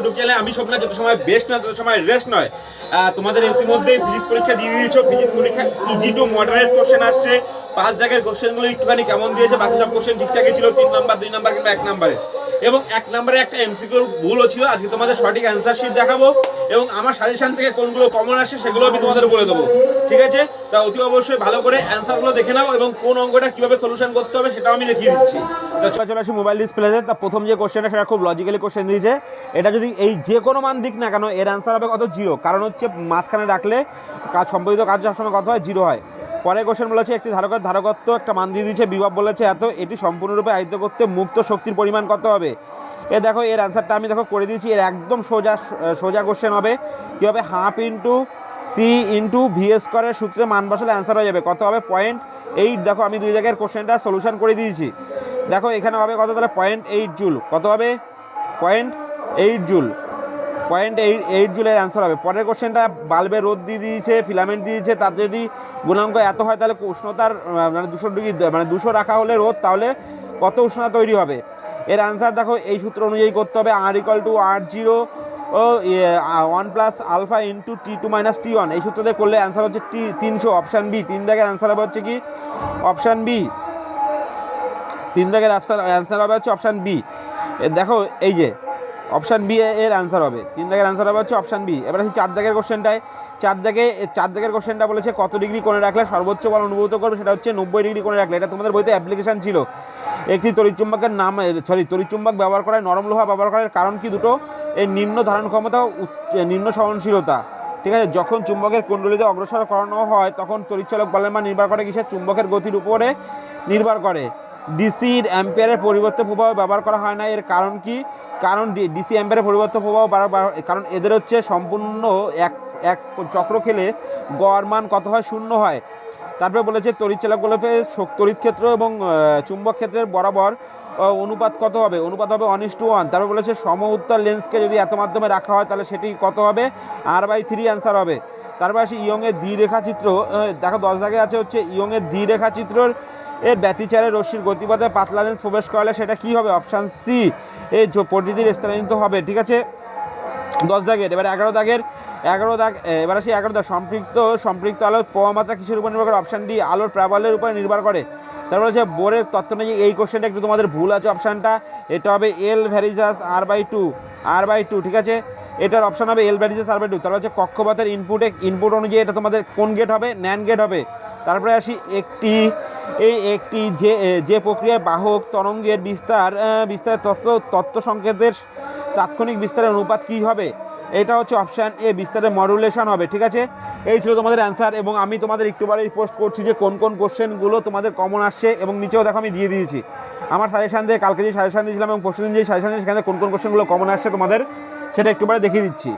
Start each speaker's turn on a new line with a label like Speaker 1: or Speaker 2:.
Speaker 1: YouTube চ্যানেলে আমি স্বপ্ন, যত সময় বেস্ট নয় তত সময় রেস্ট নয়। তোমাদের ইতিমধ্যেই ফিজিক্স পরীক্ষা দিয়ে দিয়েছ। ফিজিক্স পরীক্ষা ইজি টু মডারেট কোশ্চেন আসছে। পাঁচ দাগের কোশ্চেনগুলো একটুখানি কেমন দিয়েছে? বাকি সব কোশ্চেন ঠিকঠাকই ছিল, তিন নাম্বার দুই নাম্বার কিংবা এক নাম্বারে এবং এক নম্বরে একটা এমসিকিউর ভুলও ছিল। আজকে তোমাদের সঠিক অ্যান্সার শিট দেখাবো এবং আমার সাজেশন থেকে কোনগুলো কমন আসে সেগুলো আমি তোমাদের বলে দেবো। ঠিক আছে? তা অতি অবশ্যই ভালো করে অ্যান্সারগুলো দেখে নাও এবং কোন অঙ্কটা কীভাবে সলিউশন করতে হবে সেটাও আমি দেখিয়ে দিচ্ছি। চলে আসি মোবাইল ডিসপ্লেতে তা। প্রথম যে কোশ্চেনটা সেটা খুব লজিক্যালি কোশ্চেন দিয়েছে। এটা যদি এই যে কোনো মান দিক না কেন, এর অ্যান্সার হবে কত? জিরো কারণ হচ্ছে মাঝখানে রাখলে কাজ সম্পাদিত কাজ সবসময় কত হয়? জিরো হয়। পরে কোশ্চেন বলেছে, একটি ধারকের ধারকত্ব একটা মান দিয়ে দিয়েছে, বিভব বলেছে, এত এটি সম্পূর্ণরূপে আয়ত্ত করতে মুক্ত শক্তির পরিমাণ কত হবে? এ দেখো, এর অ্যান্সারটা আমি দেখো করে দিয়েছি, এর একদম সোজা সোজা কোশ্চেন হবে, কী হবে? Half into C into V স্কোয়ারের সূত্রে মান বসালে অ্যান্সার হয়ে যাবে, কত হবে? পয়েন্ট এইট দেখো আমি দুই জায়গার কোশ্চেনটা সলিউশন করে দিয়েছি। দেখো, এখানে হবে কত? তাহলে পয়েন্ট এইট জুল কত হবে? Point eight joule point eight eight জুলের answer হবে। পরের কোশ্চেনটা বাল্বে রোদ দিয়ে দিয়েছে ফিলামেন্ট দিয়েছে তার যদি গুণাঙ্ক এত হয় তাহলে উষ্ণতার মানে দুশো ডিগ্রি মানে দুশো রাখা হলে রোদ, তাহলে কত উষ্ণতা তৈরি হবে? এর অ্যান্সার দেখো, এই সূত্র অনুযায়ী করতে হবে R equal to R zero O one plus alpha into T two minus T one এই সূত্র দিয়ে করলে অ্যান্সার হচ্ছে টি তিনশো অপশান বি তিন দাগের অ্যান্সার হবে হচ্ছে কি? অপশান বি তিন দাগের অ্যান্সার হবে হচ্ছে অপশান বি দেখো, এই যে অপশান বি এর অ্যান্সার হবে। তিন দাগের অ্যান্সার হবে হচ্ছে অপশান বি। এবার আসি চার দাগের কোশ্চেনটায় চার দাগে, চার দাগের কোশ্চেনটা বলেছে কত ডিগ্রি কোণে রাখলে সর্বোচ্চ বল অনুভূত করবে সেটা হচ্ছে নব্বই ডিগ্রি কোণে রাখলে। এটা তোমাদের বইতে অ্যাপ্লিকেশন ছিল। একটি তড়িৎচুম্বকের নাম সরি তড়িৎচুম্বক ব্যবহার করায়, নরম লোহা ব্যবহার করার কারণ কি দুটো? এর নিম্ন ধারণ ক্ষমতা নিম্ন সহনশীলতা। ঠিক আছে? যখন চুম্বকের কুণ্ডলিতে অগ্রসর করানো হয়, তখন তড়িৎচালক বলের মান নির্ভর করে কিসের? চুম্বকের গতির উপরে নির্ভর করে। ডিসির অ্যাম্পিয়ারের পরিবর্তে প্রভাব ব্যবহার করা হয় না। এর কারণ কি? কারণ ডিসি অ্যাম্পিয়ারের পরিবর্তে প্রভাব কারণ এদের হচ্ছে সম্পূর্ণ এক এক চক্র খেলে গড় মান কত হয়? শূন্য হয়। তারপরে বলেছে তড়িৎচালক গোলপে তড়িৎ ক্ষেত্র এবং চুম্বক ক্ষেত্রের বরাবর অনুপাত কত হবে? অনুপাত হবে ইস টু ওয়ান তারপর বলেছে সম উত্তর লেন্সকে যদি এত মাধ্যমে রাখা হয়, তাহলে সেটি কত হবে? আর বাই থ্রি অ্যান্সার হবে। তারপর আসি ইয়ংয়ের দ্বি রেখাচিত্র আহ, দেখো দশ দাগে আছে হচ্ছে ইয়ংয়ের দ্বি রেখাচিত্রর এর ব্যতিচারে রশ্মির গতিপথে পাতলা লেন্স প্রবেশ করালে সেটা কি হবে? অপশান সি এই পরিধির স্থানান্তরিত হবে ঠিক আছে? দশ দাগের এবার এগারো দাগের এগারো দাগ এবার আসি এগারো দাগ সম্পৃক্ত সম্পৃক্ত আলোর প্রবাহমাত্রা কিসের উপর নির্ভর করে? অপশান ডি আলোর প্রাবল্যের উপরে নির্ভর করে। তারপর হচ্ছে বোরের তত্ত্ব অনুযায়ী এই কোশ্চেনটা একটু তোমাদের ভুল আছে অপশানটা এটা হবে L varies as R by two R by two ঠিক আছে? এটার অপশান হবে এল ব্যাটিজে সার্ভে টু তারপর হচ্ছে কক্ষপথের ইনপুটে ইনপুট অনুযায়ী এটা তোমাদের কোন গেট হবে? ন্যান গেট হবে। তারপরে আসি একটি, এই একটি যে যে প্রক্রিয়ায় বাহক তরঙ্গের বিস্তার বিস্তারের বিস্তার তত্ত্ব তত্ত্ব সংকেতের তাৎক্ষণিক বিস্তারের অনুপাত কী হবে? এটা হচ্ছে অপশান এ বিস্তারের মডুলেশন হবে, ঠিক আছে? এই ছিল তোমাদের অ্যান্সার এবং আমি তোমাদের একটু বারেই পোস্ট করছি যে কোন কোন কোশ্চেনগুলো তোমাদের কমন আসছে এবং নিচেও দেখো আমি দিয়ে দিয়েছি। আমার সাজেশান দিয়ে কালকে যে সাজেশান দিয়েছিলাম এবং পরশু দিন যে সাজেশান দিয়েছি সেখানে কোন কোন কোশ্চেনগুলো কমন আসছে তোমাদের, সেটা একটুবারে দেখিয়ে দিচ্ছি।